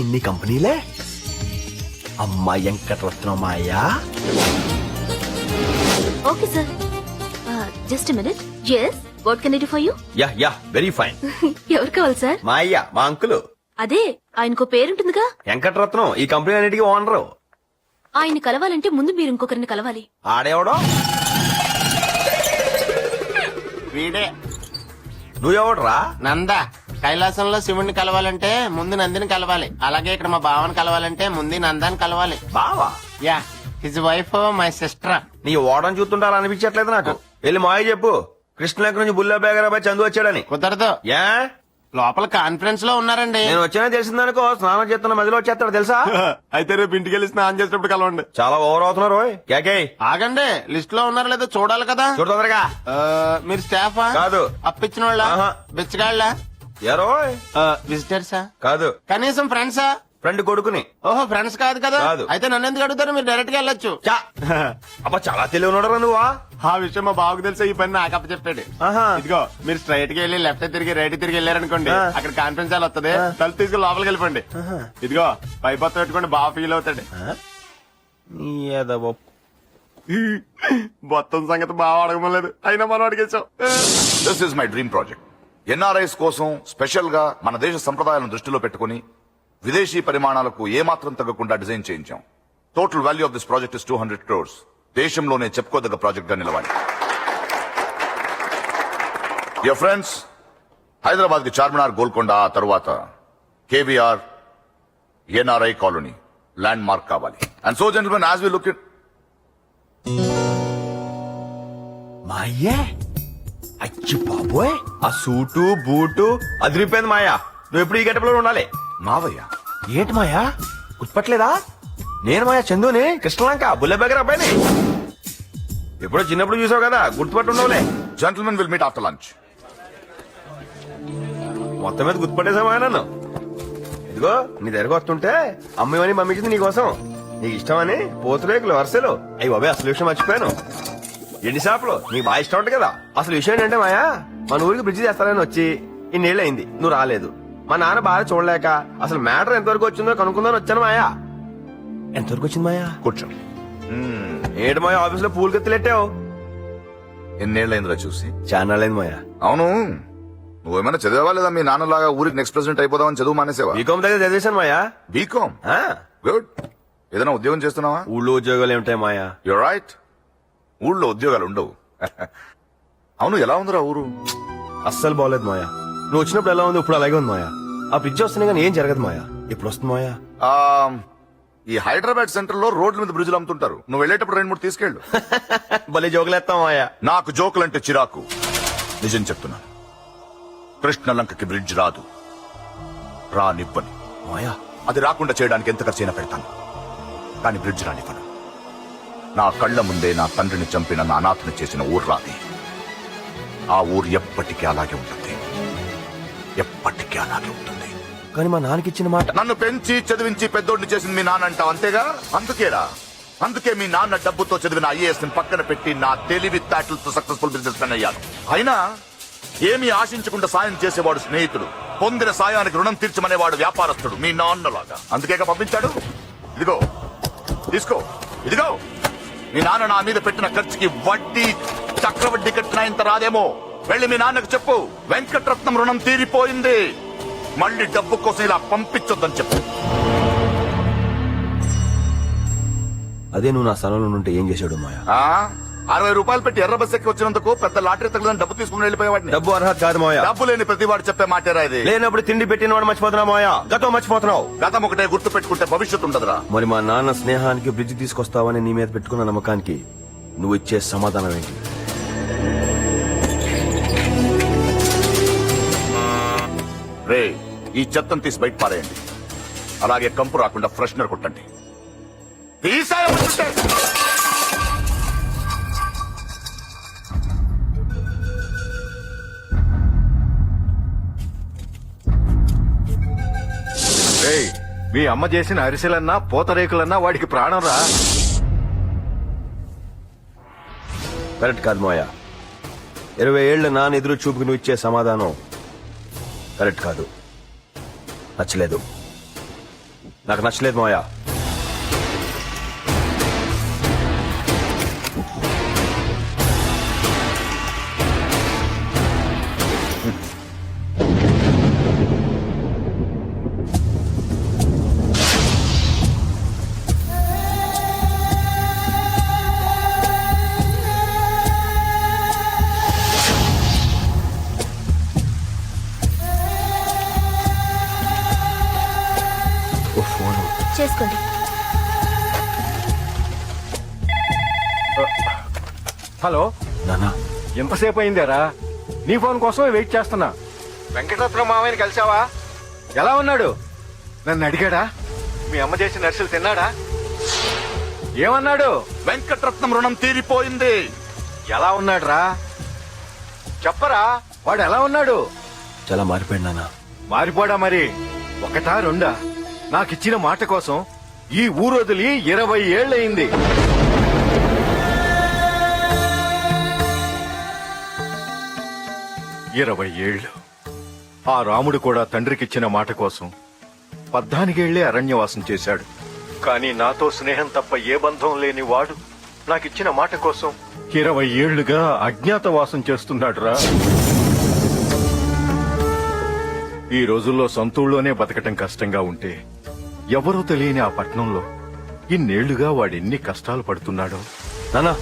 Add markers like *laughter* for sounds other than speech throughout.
ఇన్ని కంపెనీలే? అమ్మా వెంకటరత్నమాయా okay sir. Just minute yes what can I for you yeah yeah very fine. *laughs* ఎవరు కావాలి సార్? మా అయ్య మా అంకులు. అదే ఆయనకు పేరుంటుందిగా? వెంకటరత్నం ఈ కంపెనీ అన్నిటికీ ఓనరు. ఆయన కలవాలంటే ముందు మీరు ఇంకొకరిని కలవాలి. ఆడేవడో? వీడే. నువ్వెవడరా? నంద. కైలాసంలో శివుణ్ణి కలవాలంటే ముందు నందిని కలవాలి. అలాగే ఇక్కడ మా బావని కలవాలంటే ముందు నందాన్ని కలవాలి. బావా? Yeah his wife my sister. నీ ఓడని చూస్తుంటారా అనిపించట్లేదు నాకు. వెళ్ళి మాయ చెప్పు. కృష్ణలేఖ నుంచి బుల్లా బేగరాబాయ్ చందు వచ్చాడని. కుదరదు. యా? లోపల కాన్ఫరెన్స్లో ఉన్నారండి. నేను వచ్చానో తెలిసిందనుకో స్నానం చేస్తున్న మధ్యలో వచ్చేస్తాడు తెలుసా? *laughs* అయితే రేపు ఇంటికి వెళ్ళి స్నానం చేసేటప్పుడు కలవండి. చాలా ఓవర్ అవుతున్నారు. కేకే ఆగండి లిస్ట్లో ఉన్నారో లేదో చూడాలి కదా. చూడు తొందరగా. ఆ, మీరు స్టాఫా? కాదు. అప్పించిన వాళ్ళ. బిచ్చగాళ్ళ? ఎరోయ్ విజిటర్సా? కాదు. కనీసం ఫ్రెండ్సా? ఫ్రెండ్ కొడుకుని. ఓహో ఫ్రెండ్స్ కాదు కదా? కాదు. అయితే నన్ను ఎందుకు అడుగుతారు? మీరు డైరెక్ట్గా వెళ్ళొచ్చు. చా. అబ్బా చాలా తెలివి ఉన్నాడు నువ్వా ఆ? విషయం మా బావకు తెలిసే? ఈ పని నాకు చెప్పాడు ఆహా. ఇదిగో మీరు స్ట్రైట్గా వెళ్ళి లెఫ్ట్ తిరిగి రైట్ తిరిగి వెళ్ళారనుకోండి ఆ. అక్కడ కాన్ఫరెన్స్ హాల్ వస్తుంది తలుపు తీసుకుని లోపలికి వెళ్ళిపోండి. ఇదిగో పైపత్తు పెట్టుకోండి బాగా ఫీల్ అవుతాడు. ఏదవ్వ. మొత్తం సంగతి బాగా అడగమలేదు అయినా మనం అడిగేసాం this is my dream project NRIs కోసం స్పెషల్గా మన దేశ సంప్రదాయాలను దృష్టిలో పెట్టుకుని విదేశీ పరిమాణాలకు ఏమాత్రం తగ్గకుండా డిజైన్ చేయించాం. Total value of this project is two hundred crores దేశంలోనే చెప్పుకోదగ్గ ప్రాజెక్ట్గా నిలవాలి. యర్ ఫ్రెండ్స్ హైదరాబాద్కి చార్మినార్ గోల్కొండ ఆ తర్వాత KVR NRI colony landmark కావాలి. And so gentlemen as we look it మా అయ్యే! అచ్చి బాబోయ్. ఆ సూటు బూటు అదిరిపోయింది మాయా. నువ్వు ఎప్పుడు ఈ గట్టపులో ఉండాలి? మావయ్య ఏంటి మాయా? గుర్తుపట్టలేదా? నేను మాయా చందుని కృష్ణలంక బుల్లె బగర్ అబ్బాయిని. ఎప్పుడో చిన్నప్పుడు చూసావు కదా గుర్తుపట్టి ఉండవులే. Gentlemen will meet after lunch మొత్తం మీద గుర్తుపట్టేసామా నన్ను? ఇదిగో నీ దగ్గరకు వస్తుంటే అమ్మని పంపించింది నీకోసం. నీకు ఇష్టమని పోతురేకులు వరుసలు. అయ్యి బాబాయ్ అసలు విషయం మర్చిపోయాను. ఎండి షాపులు నీకు బాగా ఇష్టం ఉంటుంది కదా. అసలు విషయం ఏంటంటే మాయా మన ఊరికి బ్రిడ్జి చేస్తానని వచ్చి ఇన్నేళ్ళు అయింది నువ్వు రాలేదు. మా నాన్న బాగా చూడలేక అసలు మ్యాటర్ ఎంతవరకు వచ్చిందో కనుక్కుందని వచ్చాను మాయా. ఎంతవరకు వచ్చింది మాయా? కూర్చో. ఏడు మాయా ఆఫీస్లో పూలు కత్తిలెట్టావు? ఎన్నేళ్ళైందిరా చూసి? చాలా అయింది మాయా. అవును. నువ్వేమైనా చదివావా లేదా మీ నాన్నలాగా ఊరికి నెక్స్ట్ ప్రెసిడెంట్ అయిపోదామని చదువు మానేసేవా? బీకామ్ దగ్గర చదివేశాను మాయా. బీకామ్ గుడ్ ఏదైనా ఉద్యోగం చేస్తున్నావా? ఊళ్ళో ఉద్యోగాలు ఏమిటాయి మాయా? యు రైట్ ఊళ్ళో ఉద్యోగాలు ఉండవు. అవును ఎలా ఉందిరా ఊరు? అస్సలు బాగలేదు మాయా. నువ్వు వచ్చినప్పుడు ఎలా ఉంది ఇప్పుడు అలాగే ఉంది మాయా. ఆ బ్రిడ్జ్ వస్తున్నాయి కానీ ఏం జరగదు మాయా. ఇప్పుడు వస్తుంది మాయా? ఈ హైదరాబాద్ సెంటర్లో రోడ్ల మీద బ్రిడ్జ్లు అమ్ముతుంటారు. నువ్వు వెళ్ళేటప్పుడు రెండు మూడు తీసుకెళ్ళు. *laughs* భలే జోకులేస్తాం మాయా. నాకు జోకులంటే చిరాకు. నిజం చెప్తున్నాను కృష్ణలంకకి బ్రిడ్జ్ రాదు. రానివ్వని. మాయా. అది రాకుండా చేయడానికి ఎంత ఖర్చైనా పెడతాను. కానీ బ్రిడ్జ్ రానివ్వను. నా కళ్ళ ముందే నా తండ్రిని చంపిన నా అనాథని చేసిన ఊరు రాది. ఆ ఊరు ఎప్పటికీ అలాగే ఉంటుంది. ఎప్పటికీ అలాగే ఉంటుంది. కానీ మా నాన్నకి ఇచ్చిన మాట నన్ను పెంచి చదివించి పెద్దోడిని చేసింది మీ నాన్న అంటావు అంతేగా? అందుకేరా. అందుకే మీ నాన్న డబ్బుతో చదివిన ఐఏఎస్ పక్కన పెట్టి నా తెలివి తాటలతో సక్సెస్ఫుల్ బిజినెస్ మెన్ అయ్యాను అయినా ఏమీ ఆశించకుండా సాయం చేసేవాడు స్నేహితుడు. పొందిన సాయానికి రుణం తీర్చమనేవాడు వ్యాపారస్తుడు మీ నాన్నలాగా. అందుకేగా పంపించాడు? ఇదిగో. తీసుకో. ఇదిగో. మీ నాన్న నా మీద పెట్టిన ఖర్చుకి వడ్డీ చక్రవడ్డీ కట్టిన ఇంత రాదేమో. వెళ్ళి మీ నాన్నకు చెప్పు. వెంకటరత్నం రుణం తీరిపోయింది. మళ్ళీ డబ్బు కోసం ఇలా పంపించొద్దని చెప్పు. అదే నువ్వు నా స్థలంలో ఉంటే ఏం చేసాడు మాయా? ఆ? అరవై రూపాయలు పెట్టి ఎర్ర బస్ ఎక్కి వచ్చినందుకు పెద్ద లాటరీ తగ్గదని డబ్బు తీసుకుని వెళ్ళిపోయేవాడిని డబ్బు అర్హత కాదు మాయా డబ్బు లేని ప్రతి వాడు చెప్పే మాటేరా ఇది? లేనప్పుడు తిండి పెట్టిన వాడు మర్చిపోతున్నావు మాయా గతం మర్చిపోతున్నావు. గతం ఒకటే గుర్తు పెట్టుకుంటే భవిష్యత్తు ఉండదురా. మరి మా నాన్న స్నేహానికి బ్రిడ్జ్ తీసుకొస్తావని నీ మీద పెట్టుకున్న నమ్మకానికి నువ్వు ఇచ్చే సమాధానం ఏంటి? రే ఈ చెత్తను తీసి బయట పారేయండి. అలాగే కంపు రాకుండా ఫ్రెషనర్ కొట్టండి. తీసాయమంటుంటే! మీ అమ్మ చేసిన అరిసెలన్నా పూతరేకులన్నా వాడికి ప్రాణం రా కరెక్ట్ కాదు మోయా ఇరవై ఏళ్ళ నాన్న ఎదురు చూపుకు నువ్వు ఇచ్చే సమాధానం కరెక్ట్ కాదు. నచ్చలేదు. నాకు నచ్చలేదు మోయా చేసుకోండి. హలో? నానా. ఎంతసేపు అయిందారా? నీ ఫోన్ కోసమే వెయిట్ చేస్తున్నా. వెంకటరత్న మామయ్యని కలిసావా? ఎలా ఉన్నాడు? నన్ను అడిగాడా? మీ అమ్మ చేసిన నర్సులు తిన్నాడా? ఏమన్నాడు? వెంకటరత్నం రుణం తీరిపోయింది. ఎలా ఉన్నాడురా? చెప్పరా? వాడు ఎలా ఉన్నాడు? చాలా మారిపోయాడు నానా. మారిపోడా మరి? ఒకటా రెండా? నాకిచ్చిన మాట కోసం ఈ ఊరొదిలి ఇరవై ఏళ్ళయింది. ఇరవై ఏళ్ళు. ఆ రాముడు కూడా తండ్రికిచ్చిన మాట కోసం పద్నాలుగేళ్ళే అరణ్యవాసం చేశాడు. కానీ నాతో స్నేహం తప్ప ఏ బంధం లేని వాడు నాకిచ్చిన మాట కోసం ఇరవై ఏళ్ళుగా అజ్ఞాతవాసం చేస్తున్నాడురా. ఈ రోజుల్లో సొంతూళ్ళలోనే బతకటం కష్టంగా ఉంటే ఎవరూ తెలియని ఆ పట్నంలో ఇన్నేళ్ళుగా వాడెన్ని కష్టాలు పడుతున్నాడో. నానా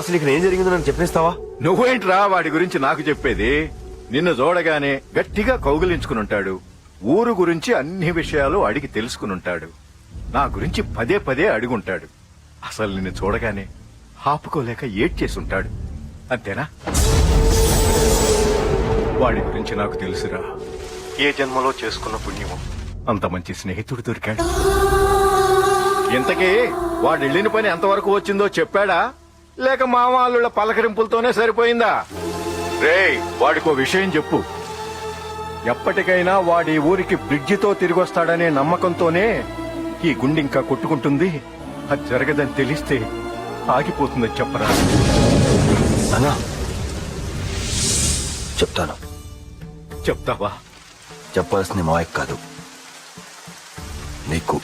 అసలు ఇక్కడ ఏం జరిగిందో నాకు చెప్పేస్తావా? నువ్వేంట్రా వాడి గురించి నాకు చెప్పేది? నిన్ను చూడగానే గట్టిగా కౌగిలించుకునుంటాడు. ఊరు గురించి అన్ని విషయాలు అడిగి తెలుసుకునుంటాడు. నా గురించి పదే పదే అడుగుంటాడు. అసలు నిన్ను చూడగానే ఆపుకోలేక ఏడ్చేసుంటాడు. అంతేనా? వాడి గురించి నాకు తెలుసురా. ఏ జన్మలో చేసుకున్న పుణ్యమో? అంత మంచి స్నేహితుడు దొరికాడు. ఇంతకీ వాడు వెళ్ళిన పని ఎంతవరకు వచ్చిందో చెప్పాడా? లేక మామాళ్ళ పలకరింపులతోనే సరిపోయిందా? రేయ్ వాడికో విషయం చెప్పు. ఎప్పటికైనా వాడి ఊరికి బ్రిడ్జితో తిరిగొస్తాడనే నమ్మకంతోనే ఈ గుండె ఇంకా కొట్టుకుంటుంది. అది జరగదని తెలిస్తే ఆగిపోతుందని చెప్పరా? నానా. చెప్తాను. చెప్తావా? చెప్పాల్సింది మాయక్ కాదు. నీకు.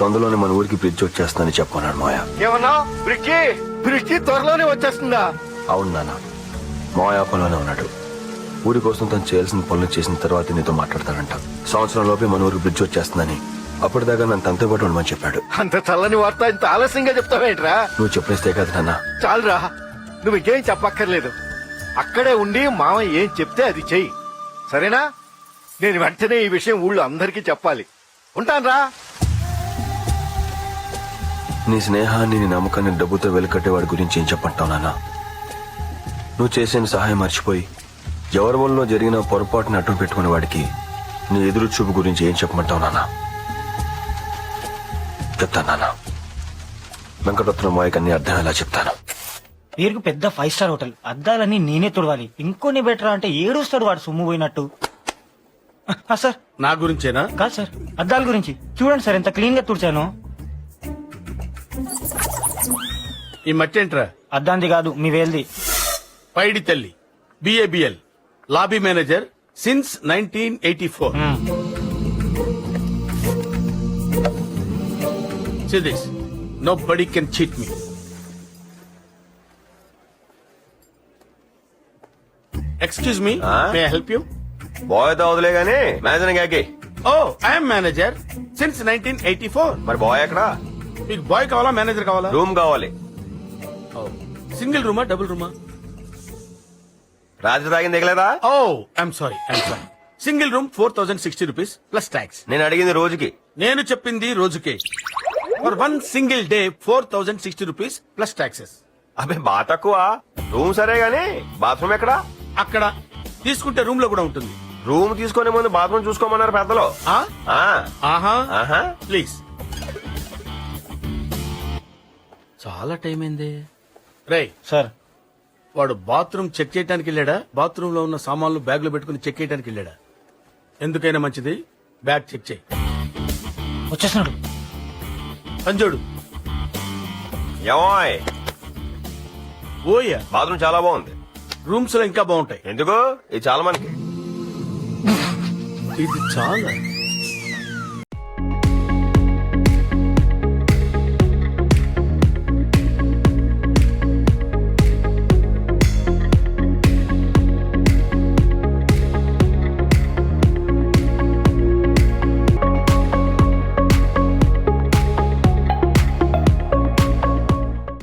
తొందరలోనే మన ఊరికి బ్రిడ్జ్ వచ్చేస్తుందని చెప్పన్నాడు మాయ ఏమన్నా? బ్రిడ్జి? బ్రిడ్జి త్వరలోనే వచ్చేస్తుందా? అవును నాన్న. మాయ పొలంలోనే ఉన్నాడు. ఊరి కోసం తను చేయాల్సిన పనులు చేసిన తర్వాత నీతో మాట్లాడతాడంట. సంవత్సరం లోపే మన ఊరికి బ్రిడ్జ్ వచ్చేస్తుందని అప్పటిదాకా నన్ను తనతో పాటు ఉండమని చెప్పాడు. అంత చల్లని వార్త ఇంత ఆలస్యంగా చెప్తావేంట్రా? నువ్వు చెప్పేస్తే కదా నాన్న. చాలురా. నువ్వు ఇంకేం చెప్పక్కర్లేదు. అక్కడే ఉండి మామయ్య ఏం చెప్తే అది చెయ్యి. సరేనా? నేను వెంటనే ఈ విషయం ఊళ్ళో అందరికీ చెప్పాలి. ఉంటాన్రా? నీ స్నేహాన్ని నీ నమ్మకాన్ని డబ్బుతో వెలుకట్టేవాడి గురించి ఏం చెప్పంటావు నాన్న? నువ్వు చేసిన సహాయం మర్చిపోయి ఎవరి వల్ల జరిగిన పొరపాటుని అడ్డు పెట్టుకునే వాడికి నీ ఎదురు చూపు గురించి ఏం చెప్పమంటావు నాన్న? చెప్తాను నాన్న. వెంకటరత్నం మాయకు అన్ని అర్థమయ్యేలా చెప్తాను. పేరుకు పెద్ద ఫైవ్ స్టార్ హోటల్. అద్దాలన్నీ నేనే తుడవాలి. ఇంకొన్ని బెటర్ అంటే ఏడుస్తాడు వాడు సొమ్ము పోయినట్టు. సార్. నా గురించేనా? కాదు సార్ అద్దాల గురించి. చూడండి సార్ ఎంత క్లీన్గా తుడిచాను. ఈ మట్టి ఏంట్రా అద్దాంది కాదు మీ వేల్ది. Paidi Talli BABL lobby manager since nineteen eighty four. This nobody can cheat me excuse me? May help you బాయ్తో వదిలే గానీ మేనేజర్ గాకి ఓ I'm manager since nineteen eighty four మరి బాయ్ ఎక్కడా? మీకు బాయ్ కావాలా మేనేజర్ కావాలా? రూమ్ కావాలి. సింగిల్ రూమా డబుల్ రూమా రాత్రి తాగింది దిగలేదా ఓ I'm sorry I'm sorry single room four thousand sixty rupees plus tax నేను అడిగింది రోజుకి. నేను చెప్పింది రోజుకే. For one single day four thousand sixty rupees plus taxes అబ్బే బా తక్కువ. రూమ్ సరే గానీ బాత్రూమ్ ఎక్కడా? అక్కడ. తీసుకుంటే రూమ్లో కూడా ఉంటుంది. రూమ్ తీసుకునే ముందు బాత్రూమ్ చూసుకోమన్నారు పెద్దలు. ఆ? ఆ, ఆహా. ఆహా. ప్లీజ్ చాలా టైం అయింది. రేయ్ సార్. వాడు బాత్రూమ్ చెక్ చేయడానికి వెళ్ళాడా? బాత్రూమ్లో ఉన్న సామాన్లు బ్యాగ్లో పెట్టుకుని చెక్ చేయడానికి వెళ్ళాడా? ఎందుకైనా మంచిది? బ్యాగ్ చెక్ చేయి. వచ్చేస్తున్నాడు. సంజోడు ఏమోయ్. ఓయ్యా బాత్రూమ్ చాలా బాగుంది. రూమ్స్లో ఇంకా బాగుంటాయి. ఎందుకు? ఇది చాలా మనకి ఇది చాలా.